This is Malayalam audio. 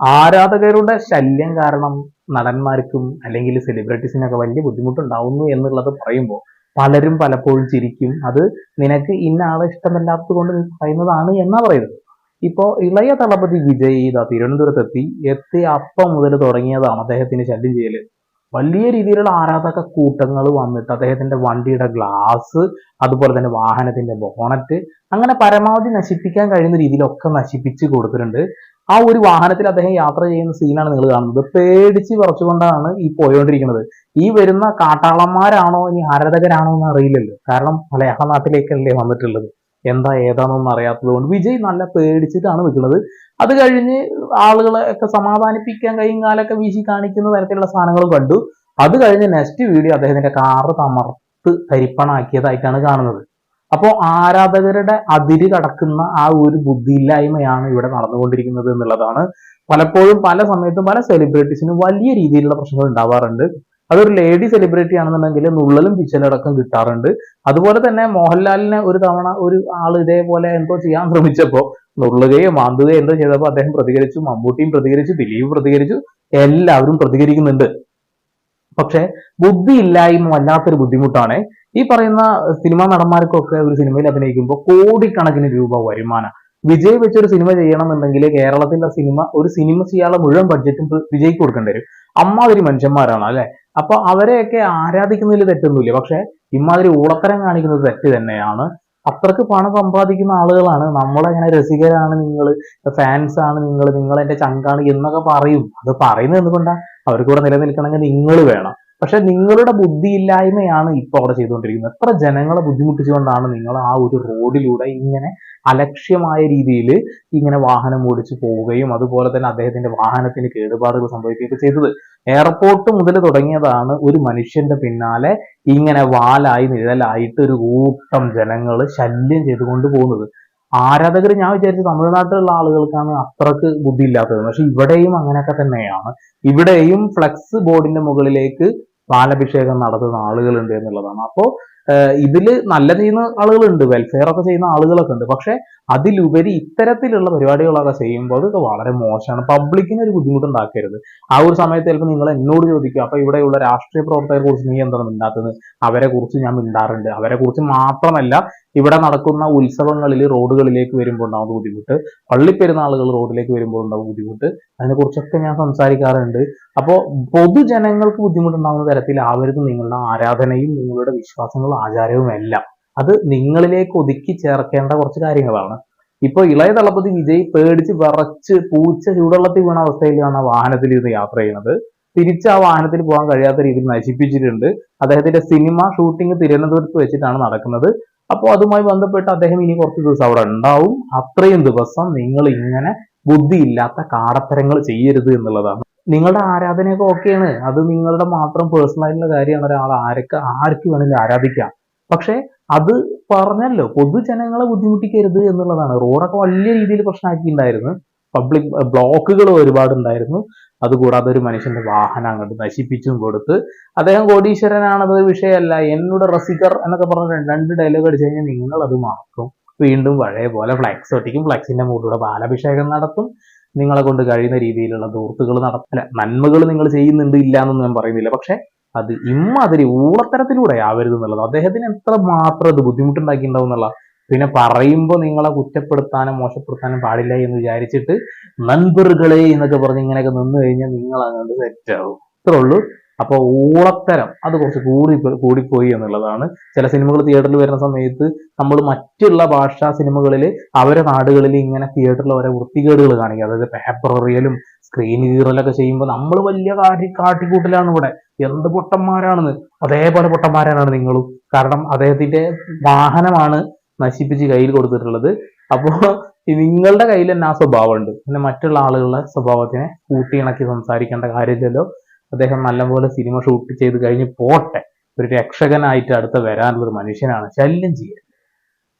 ആരാധകരുടെ ശല്യം കാരണം നടന്മാർക്കും അല്ലെങ്കിൽ സെലിബ്രിറ്റീസിനൊക്കെ വലിയ ബുദ്ധിമുട്ടുണ്ടാവുന്നു എന്നുള്ളത് പറയുമ്പോൾ പലരും പലപ്പോഴും ചിരിക്കും. അത് നിനക്ക് ഇന്ന ആളെ ഇഷ്ടമല്ലാത്തത് കൊണ്ട് പറയുന്നതാണ് എന്നാ പറയുന്നത്. ഇപ്പോ ഇളയ തളപതി വിജയ് ഇതാ തിരുവനന്തപുരത്തെത്തി. എത്തി അപ്പം മുതൽ തുടങ്ങിയതാണ് അദ്ദേഹത്തിന് ശല്യം ചെയ്യൽ. വലിയ രീതിയിലുള്ള ആരാധക കൂട്ടങ്ങൾ വന്നിട്ട് അദ്ദേഹത്തിന്റെ വണ്ടിയുടെ ഗ്ലാസ് അതുപോലെ തന്നെ വാഹനത്തിന്റെ ബോണറ്റ് അങ്ങനെ പരമാവധി നശിപ്പിക്കാൻ കഴിയുന്ന രീതിയിലൊക്കെ നശിപ്പിച്ച് കൊടുത്തിട്ടുണ്ട്. ആ ഒരു വാഹനത്തിൽ അദ്ദേഹം യാത്ര ചെയ്യുന്ന സീനാണ് നിങ്ങൾ കാണുന്നത്. പേടിച്ച് വിറച്ചുകൊണ്ടാണ് ഈ പോയോണ്ടിരിക്കുന്നത് ഈ വരുന്ന കാട്ടാളന്മാരാണോ ഇനി ആരാധകരാണോ എന്ന് അറിയില്ലല്ലോ. കാരണം മലയാള നാട്ടിലേക്കല്ലേ വന്നിട്ടുള്ളത്. എന്താ ഏതാണെന്നൊന്നും അറിയാത്തത് കൊണ്ട് വിജയ് നല്ല പേടിച്ചിട്ടാണ് നിൽക്കുന്നത്. അത് കഴിഞ്ഞ് ആളുകളെ ഒക്കെ സമാധാനിപ്പിക്കാൻ കൈയും കാലൊക്കെ വീശി കാണിക്കുന്ന തരത്തിലുള്ള സാധനങ്ങളും കണ്ടു. അത് കഴിഞ്ഞ് നെക്സ്റ്റ് വീഡിയോ അദ്ദേഹത്തിന്റെ കാറ് തമർത്ത് തരിപ്പണാക്കിയതായിട്ടാണ് കാണുന്നത്. അപ്പോൾ ആരാധകരുടെ അതിര് കടക്കുന്ന ആ ഒരു ബുദ്ധിയില്ലായ്മയാണ് ഇവിടെ നടന്നുകൊണ്ടിരിക്കുന്നത് എന്നുള്ളതാണ്. പലപ്പോഴും പല സമയത്തും പല സെലിബ്രിറ്റീസിനും വലിയ രീതിയിലുള്ള പ്രശ്നങ്ങൾ ഉണ്ടാവാറുണ്ട്. അതൊരു ലേഡി സെലിബ്രിറ്റി ആണെന്നുണ്ടെങ്കിൽ നുള്ളലും പിച്ചലടക്കം കിട്ടാറുണ്ട്. അതുപോലെ തന്നെ മോഹൻലാലിനെ ഒരു തവണ ഒരു ആൾ ഇതേപോലെ എന്തോ ചെയ്യാൻ ശ്രമിച്ചപ്പോൾ നുള്ളുകയോ മാന്തുകയോ എന്തോ ചെയ്തപ്പോൾ അദ്ദേഹം പ്രതികരിച്ചു മമ്മൂട്ടിയും പ്രതികരിച്ചു ദിലീപും പ്രതികരിച്ചു എല്ലാവരും പ്രതികരിക്കുന്നുണ്ട്. പക്ഷെ ബുദ്ധിയില്ലായ്മ വല്ലാത്തൊരു ബുദ്ധിമുട്ടാണ്. ഈ പറയുന്ന സിനിമാ നടന്മാർക്കൊക്കെ ഒരു സിനിമയിൽ അഭിനയിക്കുമ്പോൾ കോടിക്കണക്കിന് രൂപ വരുമാനം. വിജയ് വെച്ചൊരു സിനിമ ചെയ്യണമെന്നുണ്ടെങ്കിൽ കേരളത്തിലെ സിനിമ ഒരു സിനിമ ചെയ്യാനുള്ള മുഴുവൻ ബഡ്ജറ്റും വിജയ്ക്ക് കൊടുക്കേണ്ടി വരും. അമ്മാതിരി മനുഷ്യന്മാരാണ് അല്ലെ? അപ്പൊ അവരെയൊക്കെ ആരാധിക്കുന്നതിൽ തെറ്റൊന്നുമില്ല. പക്ഷെ ഇമാതിരി ഊളത്തരം കാണിക്കുന്നത് തെറ്റ് തന്നെയാണ്. അത്രയ്ക്ക് പണം സമ്പാദിക്കുന്ന ആളുകളാണ്. നമ്മളെങ്ങനെ രസികരാണ് നിങ്ങൾ ഫാൻസ് ആണ് നിങ്ങൾ നിങ്ങൾ എന്റെ ചങ്കാണ് എന്നൊക്കെ പറയും. അത് പറയുന്നത് എന്തുകൊണ്ടാണ് അവർക്ക് കൂടെ നിലനിൽക്കണമെങ്കിൽ നിങ്ങൾ വേണം. പക്ഷെ നിങ്ങളുടെ ബുദ്ധിയില്ലായ്മയാണ് ഇപ്പൊ അവിടെ ചെയ്തുകൊണ്ടിരിക്കുന്നത്. എത്ര ജനങ്ങളെ ബുദ്ധിമുട്ടിച്ചുകൊണ്ടാണ് നിങ്ങൾ ആ ഒരു റോഡിലൂടെ ഇങ്ങനെ അലക്ഷ്യമായ രീതിയിൽ ഇങ്ങനെ വാഹനം ഓടിച്ചു പോവുകയും അതുപോലെ തന്നെ അദ്ദേഹത്തിന്റെ വാഹനത്തിന് കേടുപാടുകൾ സംഭവിക്കുകയൊക്കെ ചെയ്തത്. എയർപോർട്ട് മുതൽ തുടങ്ങിയതാണ് ഒരു മനുഷ്യന്റെ പിന്നാലെ ഇങ്ങനെ വാലായി നിഴലായിട്ട് ഒരു കൂട്ടം ജനങ്ങൾ ശല്യം ചെയ്തുകൊണ്ട് പോകുന്നത്. ആരാധകർ ഞാൻ വിചാരിച്ചു തമിഴ്നാട്ടിലുള്ള ആളുകൾക്കാണ് അത്രയ്ക്ക് ബുദ്ധി ഇല്ലാത്തത് പക്ഷെ ഇവിടെയും അങ്ങനെയൊക്കെ തന്നെയാണ്. ഇവിടെയും ഫ്ലെക്സ് ബോർഡിന്റെ മുകളിലേക്ക് പാലഭിഷേകം നടത്തുന്ന ആളുകളുണ്ട് എന്നുള്ളതാണ്. അപ്പോ ഇതിൽ നല്ല ചെയ്യുന്ന ആളുകളുണ്ട് വെൽഫെയർ ഒക്കെ ചെയ്യുന്ന ആളുകളൊക്കെ ഉണ്ട്. പക്ഷെ അതിലുപരി ഇത്തരത്തിലുള്ള പരിപാടികളൊക്കെ ചെയ്യുമ്പോൾ ഇത് വളരെ മോശമാണ്. പബ്ലിക്കിന് ഒരു ബുദ്ധിമുട്ടുണ്ടാക്കരുത്. ആ ഒരു സമയത്ത് ചിലപ്പോൾ നിങ്ങൾ എന്നോട് ചോദിക്കും അപ്പൊ ഇവിടെയുള്ള രാഷ്ട്രീയ പ്രവർത്തകരെ കുറിച്ച് നീ എന്താണ് മിണ്ടാത്തത്? അവരെ കുറിച്ച് ഞാൻ മിണ്ടാറുണ്ട്. അവരെ കുറിച്ച് മാത്രമല്ല ഇവിടെ നടക്കുന്ന ഉത്സവങ്ങളിൽ റോഡുകളിലേക്ക് വരുമ്പോൾ ഉണ്ടാകുന്ന ബുദ്ധിമുട്ട് പള്ളിപ്പെരുന്നാളുകൾ റോഡിലേക്ക് വരുമ്പോൾ ഉണ്ടാകുന്ന ബുദ്ധിമുട്ട് അതിനെക്കുറിച്ചൊക്കെ ഞാൻ സംസാരിക്കാറുണ്ട്. അപ്പോൾ പൊതുജനങ്ങൾക്ക് ബുദ്ധിമുട്ടുണ്ടാകുന്ന തരത്തിലാവരുത് നിങ്ങളുടെ ആരാധനയും നിങ്ങളുടെ വിശ്വാസങ്ങളും ആചാരവും എല്ലാം. അത് നിങ്ങളിലേക്ക് ഒതുക്കി ചേർക്കേണ്ട കുറച്ച് കാര്യങ്ങളാണ്. ഇപ്പൊ ഇളയ തളപതി വിജയ് പേടിച്ച് വിറച്ച് പൂച്ച ചൂടുവെള്ളത്തിൽ വീണ അവസ്ഥയിലാണ് വാഹനത്തിൽ ഇരുന്ന് യാത്ര ചെയ്യുന്നത്. തിരിച്ച് ആ വാഹനത്തിൽ പോകാൻ കഴിയാത്ത രീതിയിൽ നശിപ്പിച്ചിട്ടുണ്ട്. അദ്ദേഹത്തിന്റെ സിനിമ ഷൂട്ടിംഗ് തിരുവനന്തപുരത്ത് വെച്ചിട്ടാണ് നടക്കുന്നത്. അപ്പോൾ അതുമായി ബന്ധപ്പെട്ട് അദ്ദേഹം ഇനി കുറച്ച് ദിവസം അവിടെ ഉണ്ടാവും. അത്രയും ദിവസം നിങ്ങൾ ഇങ്ങനെ ബുദ്ധിയില്ലാത്ത കാടത്തരങ്ങൾ ചെയ്യരുത് എന്നുള്ളതാണ്. നിങ്ങളുടെ ആരാധനയൊക്കെ ഓക്കെയാണ്. അത് നിങ്ങളുടെ മാത്രം പേഴ്സണൽ ആയിട്ടുള്ള കാര്യമാണ്. ഒരാൾ ആരൊക്കെ ആർക്ക് വേണമെങ്കിലും ആരാധിക്കാം. പക്ഷെ അത് പറഞ്ഞല്ലോ പൊതുജനങ്ങളെ ബുദ്ധിമുട്ടിക്കരുത് എന്നുള്ളതാണ്. റോഡൊക്കെ വലിയ രീതിയിൽ പ്രശ്നമാക്കിയിട്ടുണ്ടായിരുന്നു. പബ്ലിക് ബ്ലോക്കുകൾ ഒരുപാട് ഉണ്ടായിരുന്നു അതുകൂടാതെ ഒരു മനുഷ്യന്റെ വാഹനം അങ്ങോട്ട് നശിപ്പിച്ചും കൊടുത്ത്. അദ്ദേഹം കോടീശ്വരനാണത് വിഷയമല്ല. എന്നോട് റസിക്കർ എന്നൊക്കെ പറഞ്ഞ രണ്ട് ഡയലോഗ് അടിച്ചു കഴിഞ്ഞാൽ നിങ്ങൾ അത് മാറും വീണ്ടും പഴയ പോലെ ഫ്ലാക്സ് ഒട്ടിക്കും. ഫ്ലാക്സിന്റെ മുകളിലൂടെ ബാലാഭിഷേകം നടത്തും. നിങ്ങളെ കൊണ്ട് കഴിയുന്ന രീതിയിലുള്ള ദൂർത്തുകൾ നടത്തും. അല്ല നന്മകൾ നിങ്ങൾ ചെയ്യുന്നുണ്ട് ഇല്ല എന്നൊന്നും ഞാൻ പറയുന്നില്ല. പക്ഷെ അത് ഇമ്മാതിരി ഊളത്തരത്തിലൂടെ ആവരുത് എന്നുള്ളത്. അദ്ദേഹത്തിന് എത്ര മാത്രം അത് ബുദ്ധിമുട്ടുണ്ടാക്കിയിട്ടുണ്ടാവും എന്നുള്ള പിന്നെ പറയുമ്പോൾ നിങ്ങളെ കുറ്റപ്പെടുത്താനും മോശപ്പെടുത്താനും പാടില്ല എന്ന് വിചാരിച്ചിട്ട് നൻപറുകളെ എന്നൊക്കെ പറഞ്ഞ് ഇങ്ങനെയൊക്കെ നിന്നു കഴിഞ്ഞാൽ നിങ്ങൾ അങ്ങോട്ട് സെറ്റ് ആവും. ഇത്രേ ഉള്ളൂ. അപ്പോൾ ഊളത്തരം അത് കുറച്ച് കൂടി കൂടിപ്പോയി എന്നുള്ളതാണ്. ചില സിനിമകൾ തിയേറ്ററിൽ വരുന്ന സമയത്ത് നമ്മൾ മറ്റുള്ള ഭാഷാ സിനിമകളിൽ അവരെ നാടുകളിൽ ഇങ്ങനെ തിയേറ്ററിൽ ഓരോ വൃത്തികേടുകൾ കാണിക്കുക അതായത് പേപ്പർ റിയലും സ്ക്രീൻ കീറലൊക്കെ ചെയ്യുമ്പോൾ നമ്മൾ വലിയ കാട്ടി കാട്ടിക്കൂട്ടലാണ് ഇവിടെ. എന്ത് പൊട്ടന്മാരാണെന്ന്. അതേപോലെ പൊട്ടന്മാരാണ് നിങ്ങളും. കാരണം അദ്ദേഹത്തിന്റെ വാഹനമാണ് നശിപ്പിച്ച് കയ്യിൽ കൊടുത്തിട്ടുള്ളത്. അപ്പോൾ നിങ്ങളുടെ കയ്യിൽ തന്നെ ആ സ്വഭാവമുണ്ട്. പിന്നെ മറ്റുള്ള ആളുകളുടെ സ്വഭാവത്തിനെ കൂട്ടിയിണക്കി സംസാരിക്കേണ്ട കാര്യമില്ലല്ലോ. അദ്ദേഹം നല്ലപോലെ സിനിമ ഷൂട്ട് ചെയ്ത് കഴിഞ്ഞ് പോട്ടെ. ഒരു രക്ഷകനായിട്ട് അടുത്ത് വരാനുള്ള ഒരു മനുഷ്യനാണ് ശല്യം ചെയ്യുക